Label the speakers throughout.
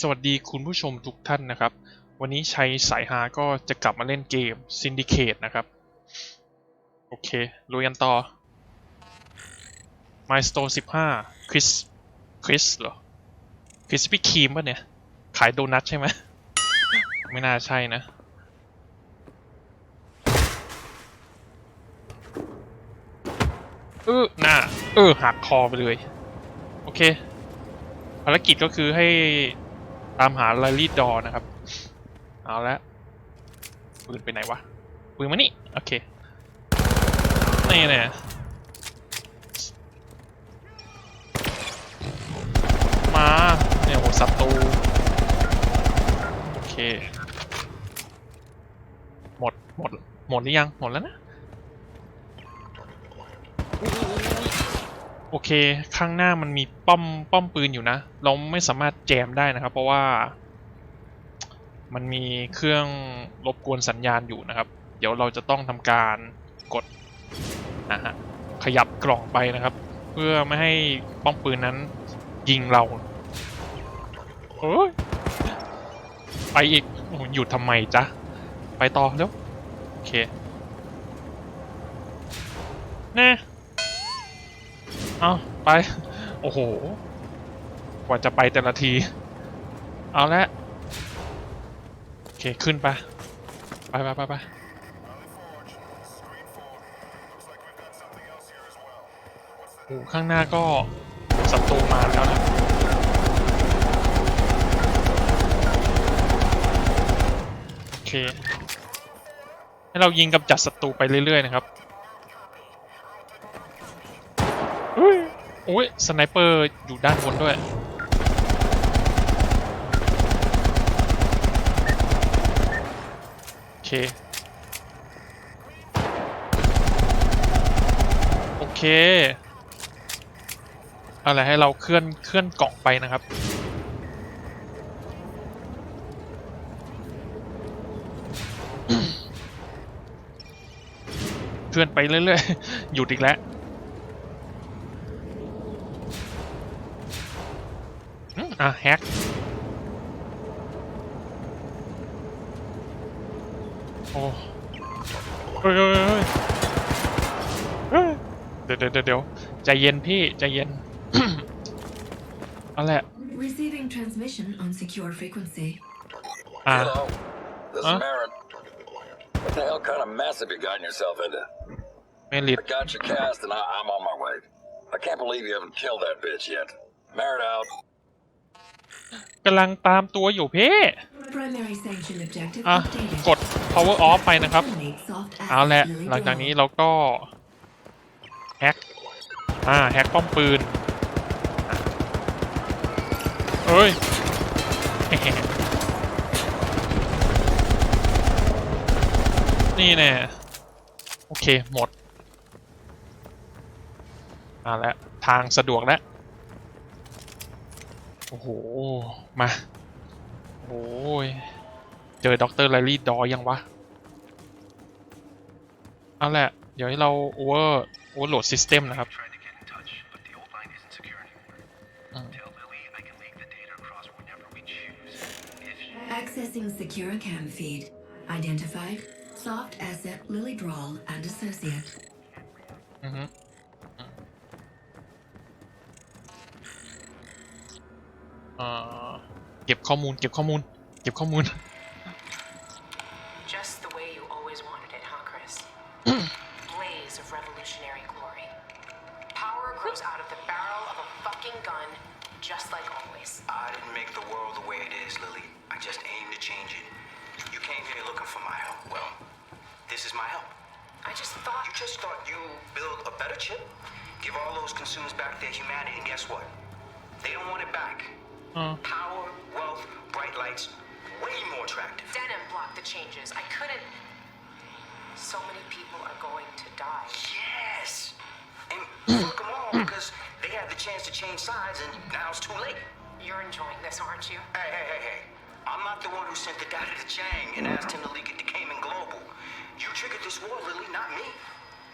Speaker 1: สวัสดีคุณผู้ชมทุกท่านนะครับ วันนี้ชัยสายฮาก็จะกลับมาเล่นเกม Syndicate นะครับ โอเคลุยกันต่อ Milestone 15 Chris Chris เหรอ Krispy Kreme ป่ะเนี่ย ขายโดนัทใช่ไหม ไม่น่าใช่นะ เออหน้า เออหักคอไปเลย โอเค ภารกิจก็คือให้ามหาลารีดอนะครับ เอาละปืนไปไหนวะปืนมานี่ โอเค นี่เนี่ยมาเนี่ยโหศัตรูโอเค หมด หมด หมดหรือยัง หมดแล้วนะ โอเค ข้างหน้ามันมีป้อมป้อมปืนอยู่นะ เราไม่สามารถแจมได้นะครับ เพราะว่า มันมีเครื่องรบกวนสัญญาณอยู่นะครับ เดี๋ยวเราจะต้องทำการกดนะฮะขยับกล่องไปนะครับ เพื่อไม่ให้ป้อมปืนนั้นยิงเราโอ้ยไปอีกโอ้โหยุดทำไมจ๊ะ ไปต่อเร็วโอเคแน่ เอาไป โอ้โห กว่าจะไปแต่ละที เอาละ โอเค ขึ้นไป ไปไปไปไปโอ้ข้างหน้าก็ศัตรูมาแล้วนะโอเค ให้เรายิงกับจัดศัตรูไปเรื่อยๆนะครับ อ้ยสไนเปอร์อยู่ด้านบนด้วย โอเค โอเค อะไรให้เราเคลื่อนเคลื่อนกล่องไปนะครับเคลื่อนไปเรื่อยๆ หยุดอีกแล้ว อืมอ่ะแฮกโอ้เฮ้ยเฮ้ยเฮ้ยเฮ้ยเดี๋ยวเดี๋ยวเดี๋ยวเดี๋ยวใจเย็นพี่ ใจเย็น เอาแหละ
Speaker 2: Receiving transmission on secure frequency.
Speaker 1: อ่ะ
Speaker 3: Hello, this
Speaker 1: Huh?
Speaker 3: is Marin. What the hell kind of mess have you gotten yourself into?
Speaker 1: ไม่ลิด
Speaker 3: I got your cast and I, I'm on my way. I can't believe you haven't killed that bitch yet. Marin out.
Speaker 1: กำลังตามตัวอยู่พี่
Speaker 2: Primary sanction objective
Speaker 1: อะ
Speaker 2: updated.
Speaker 1: กด power off ไปนะครับ
Speaker 2: Eliminate soft
Speaker 1: เอาแหละ
Speaker 2: asset Lily
Speaker 1: หลังจาก
Speaker 2: Dog.
Speaker 1: นี้เราก็แฮกอ่าแฮกป้อมปืนอะเอ้ยนี่แน่โอเคหมดมาแล้วทางสะดวกแล้ว โอ้โห มา โอ้ย เจอด็อกเตอร์ไลลี่ดอยังวะ เอาแหละ เดี๋ยวให้เรา over overload system นะครับ
Speaker 4: tried to get in touch, but the old line isn't secure anymore.
Speaker 1: Mm.
Speaker 4: Tell Lily I can leak the data across whenever we choose. If she
Speaker 2: Accessing secure cam feed. Identified. Soft asset Lily Drawl and associate.
Speaker 1: อื เอ่อเก็บข้อมูล เก็บข้อมูล เก็บข้อมูล
Speaker 5: Just the way you always wanted it, huh, Chris? Blaze of revolutionary glory. Power grows out of the barrel of a fucking gun, just like always.
Speaker 4: I didn't make the world the way it is, Lily. I just aim to change it. You came here looking for my help. Well, this is my help.
Speaker 5: I just thought.
Speaker 4: You just thought you build a better chip, give all those consumers back their humanity, and guess what? They don't want it back.
Speaker 1: อ่า
Speaker 4: Power, wealth, bright lights, way more attractive.
Speaker 5: Denim blocked the changes. I couldn't. So many people are going to die.
Speaker 4: Yes! And fuck them all because they had the chance to change sides and now it's too late.
Speaker 5: You're enjoying this, aren't you?
Speaker 4: Hey, hey, hey, hey. I'm not the one who sent the data to Chang and asked him to leak it to Cayman Global. You triggered this war, Lily, not me.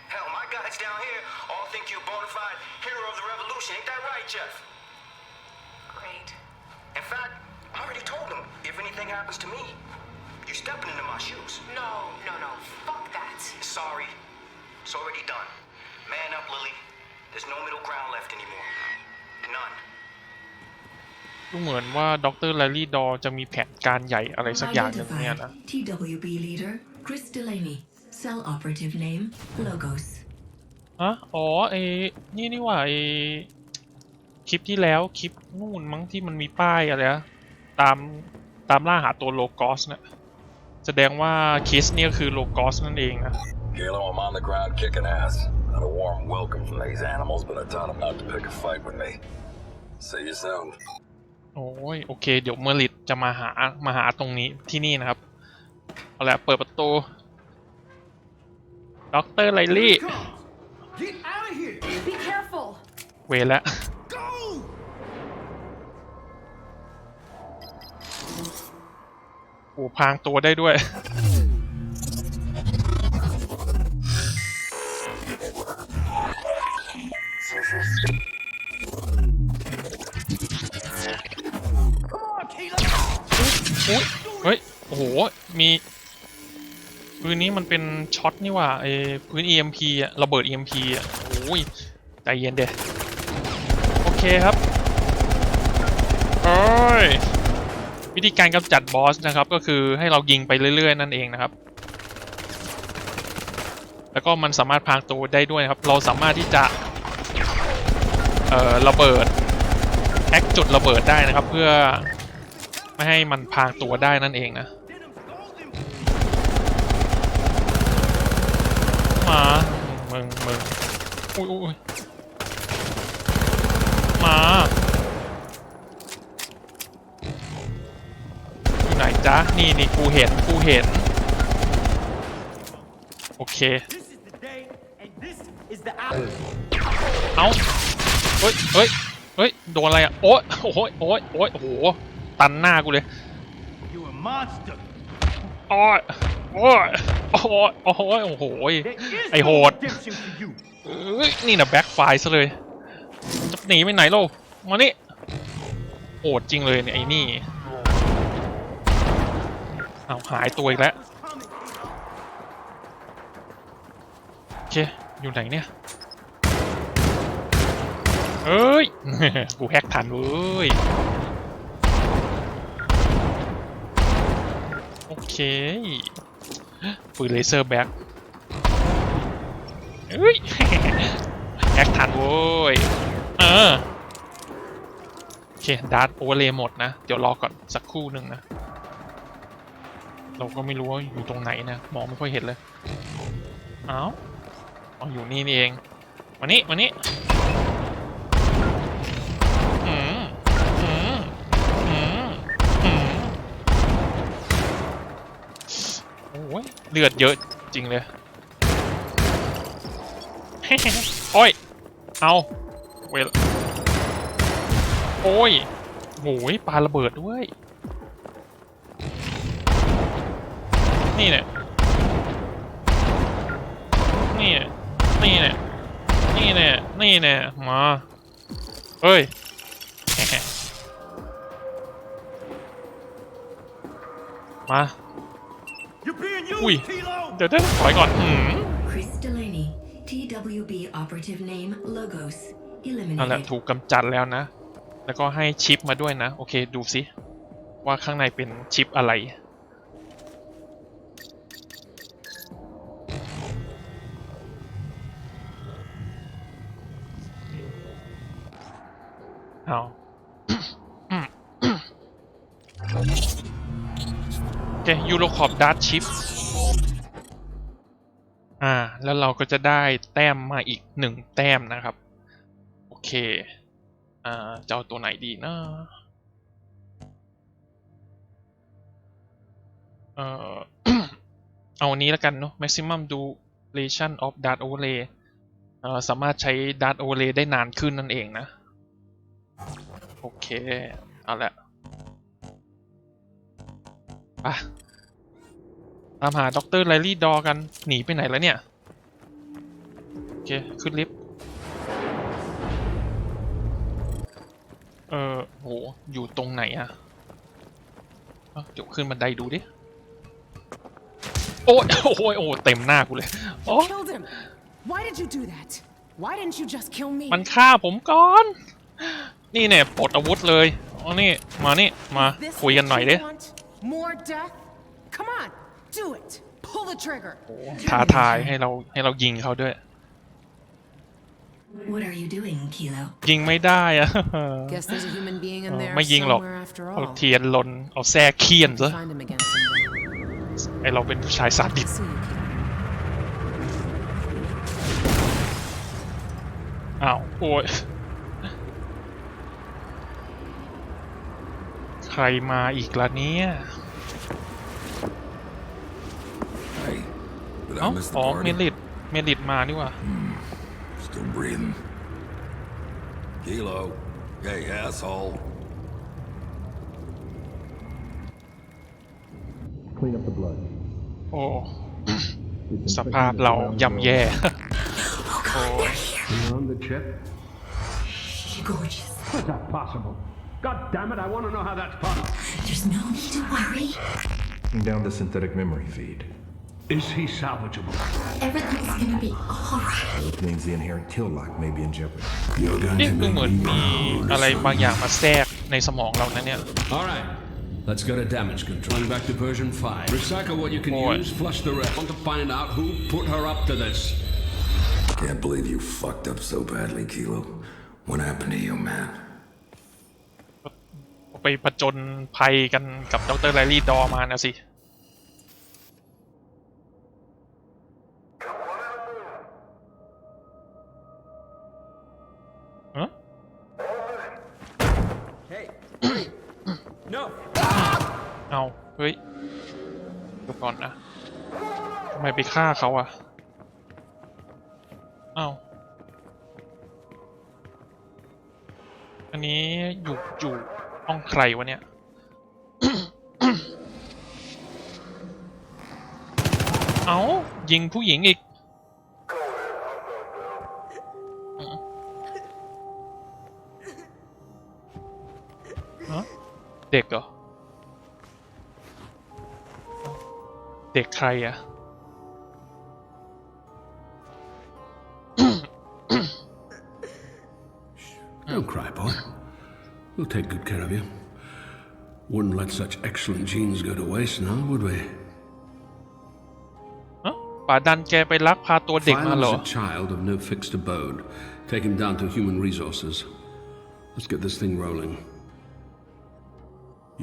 Speaker 4: Hell, my guys down here all think you're a bona fide hero of the revolution. Ain't that right, Jeff?
Speaker 5: Great.
Speaker 4: In fact, I already thing happens to me, you stepping into my shoes.
Speaker 5: No, no, no. Fuck that.
Speaker 4: Sorry. It's already done. Man up, Lily. There's no middle ground left anymore. None.
Speaker 1: ดูเหมือนว่าดรแลลี่ดอจะมีแผนการใหญ่อะไรสักอย่างหนึงเนี่ยนะ
Speaker 2: Identified TWB leader Chris Delaney. Cell operative name Logos.
Speaker 1: ฮะอ๋อไอ้นี่นี่หว่าไอ้ คลิปที่แล้วคลิปนู่นมั้งที่มันมีป้ายอะไรนะตามตามล่าหาตัวโลกอสเนี่ยแสดงว่าเคสเนี่ยคือโลกอสนั่นเองนะ
Speaker 3: Kalo, I'm on the ground kicking ass. Not a warm welcome from these animals, but I taught them not to pick a fight with me. See you soon.
Speaker 1: โอ้ยโอเค เดี๋ยวเมอริดจะมาหามาหาตรงนี้ที่นี่นะครับ เอาละเปิดประตูด็อกเตอร์ไลลี่
Speaker 6: Get out of here!
Speaker 5: Be careful.
Speaker 1: เวรแล้ว อ้พางตัวได้ด้วย อุ๊ยเฮ้ย โอ้โห มีปืนนี้มันเป็นช็อตนี่ว่าไอ้พื้น EMP อะระเบิด EMP อะโอ้ยใจเย็นเดโอเคครับ โอ้ย วิธีการกำจัดบอสนะครับ ก็คือให้เรายิงไปเรื่อย ๆ นั่นเองนะครับ แล้วก็มันสามารถพรางตัวได้ด้วยครับ เราสามารถที่จะเอ่อระเบิดแฮกจุดระเบิดได้นะครับ เพื่อไม่ให้มันพรางตัวได้นั่นเองนะมามึงมึงอุ้ยอุ้ยมา นี่นี่กูเห็นกูเห็น โอเค เอ้าเฮ้ยเฮ้ยเฮ้ย โดนอะไรอะ โอ๊ยโอ้ยโอ้ยโอ้ยโอ้โห ตันหน้ากูเลยโอ้ยโอ้ยโอ้ยโอ้ยโอ้โห ไอโหดเอ้ยนี่นะแบ็คไฟซะเลย จะหนีไปไหนโลมานี่โหดจริงเลยเนี่ยไอ้นี่ เอาหายตัวอีกแล้ว โอเค อยู่ไหนเนี่ยเอ้ย กูแฮกทันเว้ย โอเคปืนเลเซอร์แบ็คเอ้ยแฮกทันเว้ย เออ โอเค ดาร์ตโอเวอร์เลย์หมดนะ เดี๋ยวรอก่อนสักครู่หนึ่งนะ เราก็ไม่รู้ว่าอยู่ตรงไหนนะ มองไม่ค่อยเห็นเลย เอ้าอ๋ออยู่นี่นี่เอง มานี่มานี่อืมอืมอืมอืมโอ้ยเลือดเยอะจริงเลย โอ้ย เอาเวลโอ้ยโอ้ยปาระเบิดด้วย นี่เนี่ยนี่เนี่ยนี่เนี่ยนี่เนี่ยนี่เนี่ยมาเฮ้ยมา
Speaker 6: You're being
Speaker 1: Ui.
Speaker 6: used, Tilo.
Speaker 1: เดี๋ยวเดี๋ยวถอยก่อนอืม
Speaker 2: Chris Delaney. TWB operative name Logos.
Speaker 1: นั่นแหละ
Speaker 2: Eliminated.
Speaker 1: ถูกกำจัดแล้วนะ แล้วก็ให้ชิปมาด้วยนะ โอเคดูสิ ว่าข้างในเป็นชิปอะไร เอาโอเคยูโรคอปดาร์ทชิปอ่า แล้วเราก็จะได้แต้มมาอีกหนึ่งแต้มนะครับ โอเค อ่าจะเอาตัวไหนดีนะเอ่อเอาอันนี้แล้วกันเนาะ maximum duration of dart overlay เอ่อสามารถใช้ dart overlay ได้นานขึ้นนั่นเองนะ เค เอาละไปตามหาดรไลลี่ดอกัน หนีไปไหนแล้วเนี่ย โอเค ขึ้นลิฟต์ เออโห อยู่ตรงไหนอะเอาเดี๋ยวขึ้นบันไดดูดิ โอ้ยโอ้ยโอ้ยเต็มหน้ากูเลย โอ้
Speaker 5: Killed him! Why did you do that? Why didn't you just kill me?
Speaker 1: มันฆ่าผมก่อน นี่เนี่ยปลดอาวุธเลยเอานี่มานี่มา
Speaker 5: This
Speaker 1: คุยกันหน่อยดิ
Speaker 5: what you want? More death? Come on, do it! Pull the trigger!
Speaker 1: ท้าทายให้เราให้เรายิงเขาด้วย
Speaker 2: What are you doing, Kilo?
Speaker 1: ยิงไม่ได้อะ
Speaker 5: Guess there's a human being in
Speaker 1: เออ
Speaker 5: there
Speaker 1: ไม่ยิงหรอก
Speaker 5: somewhere after
Speaker 1: เอา
Speaker 5: all.
Speaker 1: เทียนลนเอาแส้เคี่ยนซะ
Speaker 5: Find him again someday.
Speaker 1: ไอเราเป็นผู้ชายสาดิส
Speaker 5: See you, kid.
Speaker 1: อ้าวโอ้ย ใค รมาอีกละเนี่ย
Speaker 3: Hey, did
Speaker 1: เอ้า
Speaker 3: I miss the
Speaker 1: อ๋อเม
Speaker 3: party?
Speaker 1: ลิดเมลิดมานี่หว่า
Speaker 3: Still breathing. Kilo. Hey, asshole.
Speaker 7: Clean up the blood.
Speaker 1: โอ้
Speaker 7: We've been
Speaker 1: สภาพ
Speaker 7: picking
Speaker 1: เรา
Speaker 7: this around
Speaker 1: ย่ำแย่โอ้ย
Speaker 7: You're on the chip?
Speaker 2: Gorgeous.
Speaker 7: How's that possible? God damn it, I want to know how that's possible.
Speaker 2: There's no need to worry.
Speaker 8: down the synthetic memory feed.
Speaker 7: Is he salvageable?
Speaker 2: Everything's gonna be alright.
Speaker 8: Which means the inherent kill lock may be in jeopardy.
Speaker 3: You're going
Speaker 1: นี่
Speaker 3: to
Speaker 1: ดู
Speaker 3: make
Speaker 1: เหมือน
Speaker 3: me
Speaker 1: มี
Speaker 3: proud,
Speaker 1: อะไร
Speaker 3: son.
Speaker 1: บางอย่างมาแทรกในสมองเรานะเนี่ย
Speaker 9: All right. Let's go to damage control. Going back to version 5. Recycle what you can
Speaker 1: Boy.
Speaker 9: use, flush the rest. Want to find out who put her up to this.
Speaker 3: Can't believe you fucked up so badly, Kilo. What happened to you, man?
Speaker 1: ไปผจญภัยกันกับดรแลรี่ดอร์มานะสิฮะ
Speaker 6: No.
Speaker 1: เอาเฮ้ยเดี๋ยวก่อนนะทำไมไปฆ่าเขาอะเอาอันนี้อยู่อยู่ ห้องใครวะเนี่ยเอายิงผู้หญิงอีกอืมฮะเด็กเหรอ เด็กใครอะ
Speaker 9: We'll take good care of you. Wouldn't let such excellent genes go to waste now, would we?
Speaker 1: ฮะป่าดันแกไปลักพาตัวเด็กมา
Speaker 9: Phylum
Speaker 1: เหรอ
Speaker 9: is a child of no fixed abode. Take him down to human resources. Let's get this thing rolling.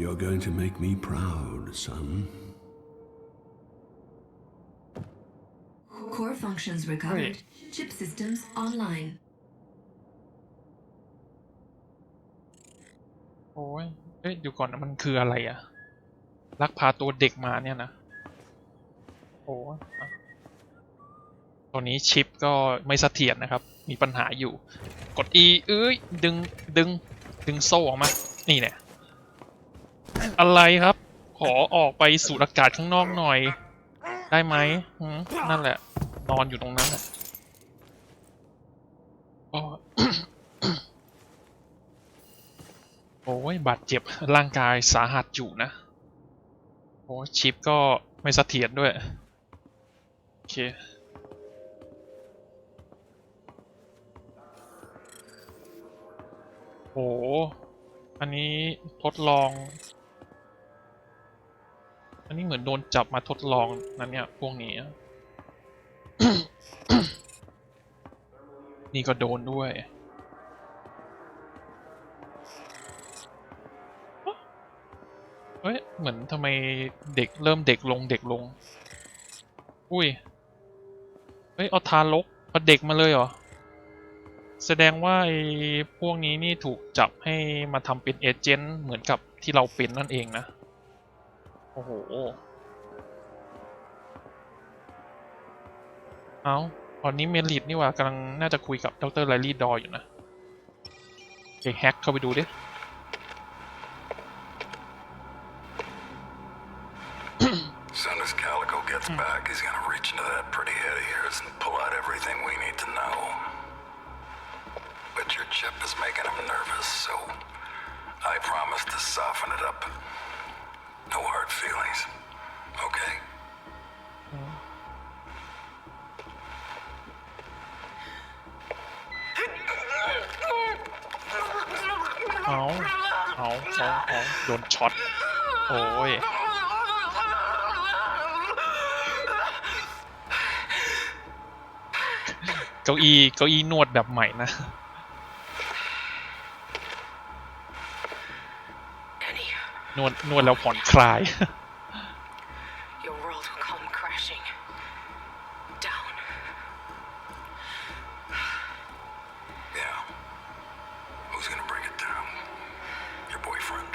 Speaker 9: You're going to make me proud, son.
Speaker 2: Core functions recovered. Chip systems online.
Speaker 1: โอ้ยเอ้ยเดี๋ยวก่อนนะมันคืออะไรอะลักพาตัวเด็กมาเนี่ยนะ โอ้ยอะตัวนี้ชิปก็ไม่เสถียรนะครับ มีปัญหาอยู่ กด E เอ้ย ดึง ดึง ดึงโซ่ออกมา นี่เนี่ย อะไรครับ ขอออกไปสูดอากาศข้างนอกหน่อย ได้ไหมหืมนั่นแหละ นอนอยู่ตรงนั้นแหละโอ้ย โอ้ยบาดเจ็บร่างกายสาหัสอยู่นะ โอ้ชิปก็ไม่เสถียรด้วย โอเค โอ้อันนี้ทดลอง อันนี้เหมือนโดนจับมาทดลองนั่นเนี่ย พวกนี้ นี่ก็โดนด้วย เฮ้ย เหมือนทำไมเด็กเริ่มเด็กลงเด็กลง อุ้ย เฮ้ย เอาทารกเอาเด็กมาเลยเหรอ แสดงว่าไอ้พวกนี้นี่ถูกจับให้มาทำเป็นเอเจนต์เหมือนกับที่เราเป็นนั่นเองนะ โอ้โห เอาตอนนี้เมลิดนี่ว่ากำลังน่าจะคุยกับดรไลลี่ดออยู่นะโอเคแฮกเข้าไปดูดิ
Speaker 3: need to know. But your chip is making him nervous, so I promise to soften it up. No hard feelings, okay?
Speaker 1: Oh, oh, oh, oh, โดนช็อต Oh! เก้าอี้เก้าอี้นวดแบบใหม่นะ
Speaker 5: Annie,
Speaker 1: นวดนวดแล้วผ่อนคลาย
Speaker 5: your world will come crashing down.
Speaker 3: Yeah. Who's gonna bring it down? Your boyfriend?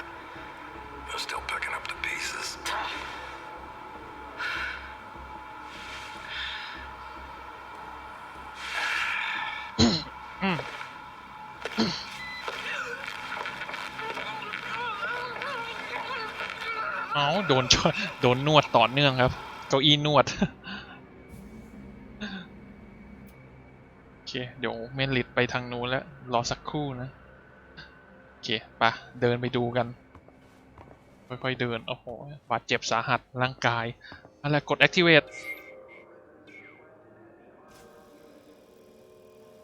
Speaker 3: You're still picking up the pieces.
Speaker 1: โดนช็อตโดนนวดต่อเนื่องครับ เก้าอี้นวด โอเค เดี๋ยวเมนลิดไปทางนู้นแล้ว รอสักครู่นะ โอเคปะเดินไปดูกัน ค่อยๆเดิน โอ้โห บาดเจ็บสาหัสร่างกายอะไรกด activate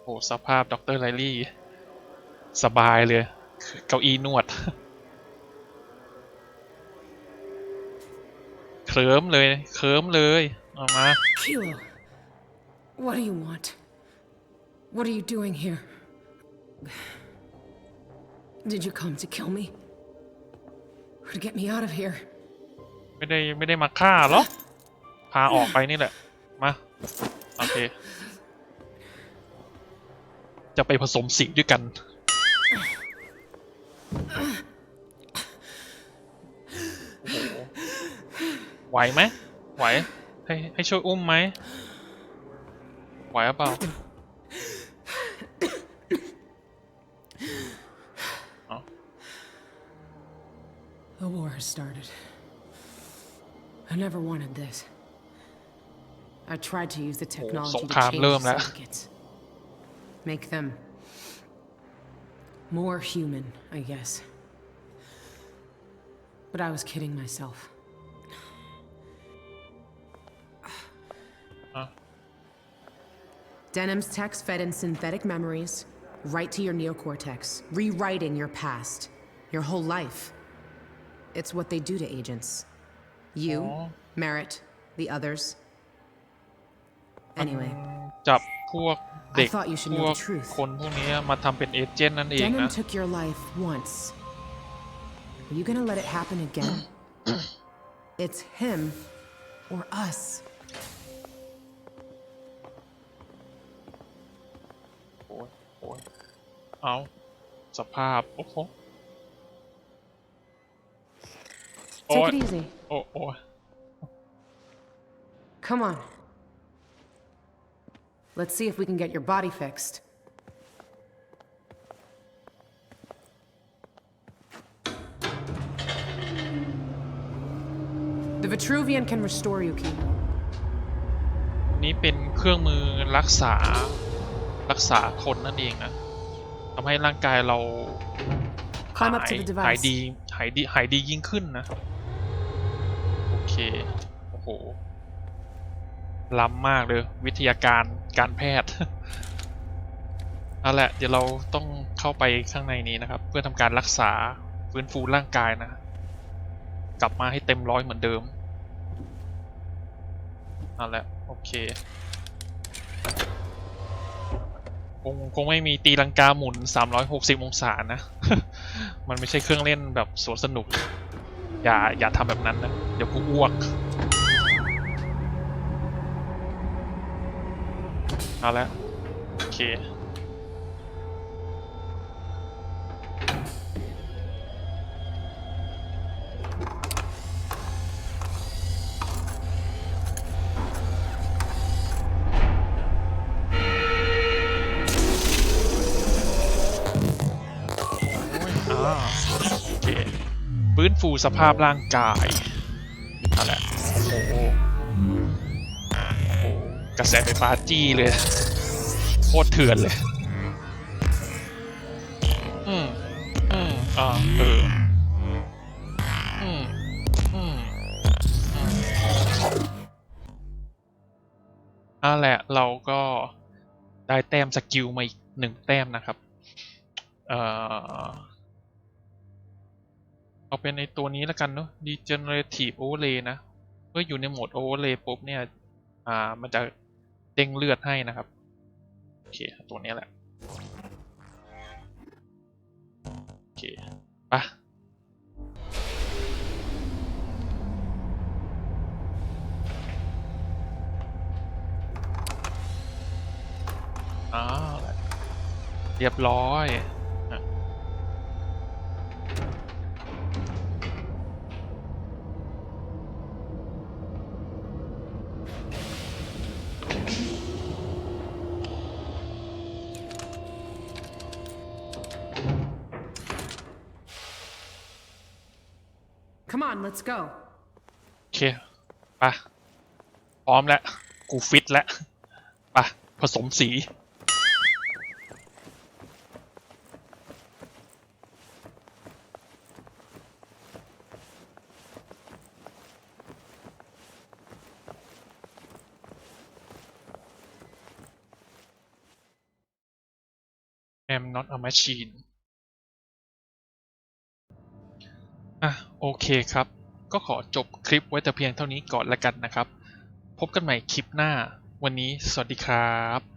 Speaker 1: โอ้สภาพด็อกเตอร์ไลลี่ สบายเลย เก้าอี้นวด คลิ้มเลยเคลิ้มเลยเอามา
Speaker 5: Kilo, what do you want? What are you doing here? Did you come to kill me? Or to get me out of here?
Speaker 1: ไม่ได้ไม่ได้มาฆ่าหรอกพาออกไปนี่แหละ มา โอเค จะไปผสมสีด้วยกัน ไหวไหมไหว ให้ให้ช่วยอุ้มไหม ไหวหรือเปล่า
Speaker 5: The war has started. I never wanted this. I tried to use the technology
Speaker 1: สง
Speaker 5: to
Speaker 1: คราม
Speaker 5: change
Speaker 1: เริ่ม
Speaker 5: the
Speaker 1: แล้ว
Speaker 5: surrogates. Make them more human, I guess. But I was kidding myself.
Speaker 1: Huh?
Speaker 5: Denim's text fed in synthetic memories right to your neocortex, rewriting your past, your whole life. It's what they do to agents. You,
Speaker 1: Oh.
Speaker 5: Merritt, the others. Anyway,
Speaker 1: จับพวกเด็ก
Speaker 5: I thought you should
Speaker 1: พ
Speaker 5: know
Speaker 1: ว
Speaker 5: the
Speaker 1: ก
Speaker 5: truth.
Speaker 1: คนพวกนี้มาทำเป็นเอเจนต์นั่นเอง
Speaker 5: Denim
Speaker 1: นะ
Speaker 5: took your life once. Are you gonna let it happen again? it's him or us.
Speaker 1: โอ้ยโอ้ยเอาสภาพ โอ้โหโอ้
Speaker 5: Take
Speaker 1: ย
Speaker 5: it easy.
Speaker 1: โอ้โอ้ย
Speaker 5: Come on. Let's see if we can get your body fixed. The Vitruvian can restore you, Kilo.
Speaker 1: นี่เป็นเครื่องมือรักษา รักษาคนนั่นเองนะทำให้ร่างกายเรา
Speaker 5: Climb up
Speaker 1: หาย
Speaker 5: to the
Speaker 1: หาย
Speaker 5: device.
Speaker 1: ดีหายดีหายดียิ่งขึ้นนะ โอเค โอ้โห ล้ำมากเลย วิทยาการการแพทย์เอาละเดี๋ยวเราต้องเข้าไปข้างในนี้นะครับ เพื่อทำการรักษาฟื้นฟูร่างกายนะ กลับมาให้เต็มร้อยเหมือนเดิมเอาละโอเค ค งคงไม่มีตีลังกาหมุน 360 องศานะ มันไม่ใช่เครื่องเล่นแบบสวนสนุก อย่าอย่าทำแบบนั้นนะ เดี๋ยวกูอ้วก เอาละโอเค ฟูสภาพร่างกายเอาละโอ้โหโอ้โหกระแสไฟฟ้าจี้เลย โคตรเถื่อนเลย อืมอืมอ่าเอออืมอืมอืมเอาแหละเราก็ได้แต้มสกิลมาอีกหนึ่งแต้มนะครับ เอ่อ เอาเป็นในตัวนี้แล้วกันเนาะ Degenerative Overlay นะ เมื่ออยู่ในโหมด Overlay ปุ๊บเนี่ย อ่า มันจะเด้งเลือดให้นะครับ โอเค ตัวนี้แหละ โอเคไปะอ้าเรียบร้อย
Speaker 10: Come on, let's go.
Speaker 1: โอเคไปะพร้อมแล้ว กูฟิตแล้วไปะผสมสี I'm not a machine อะ โอเคครับ ก็ขอจบคลิปไว้แต่เพียงเท่านี้ก่อนละกันนะครับ พบกันใหม่คลิปหน้า วันนี้สวัสดีครับ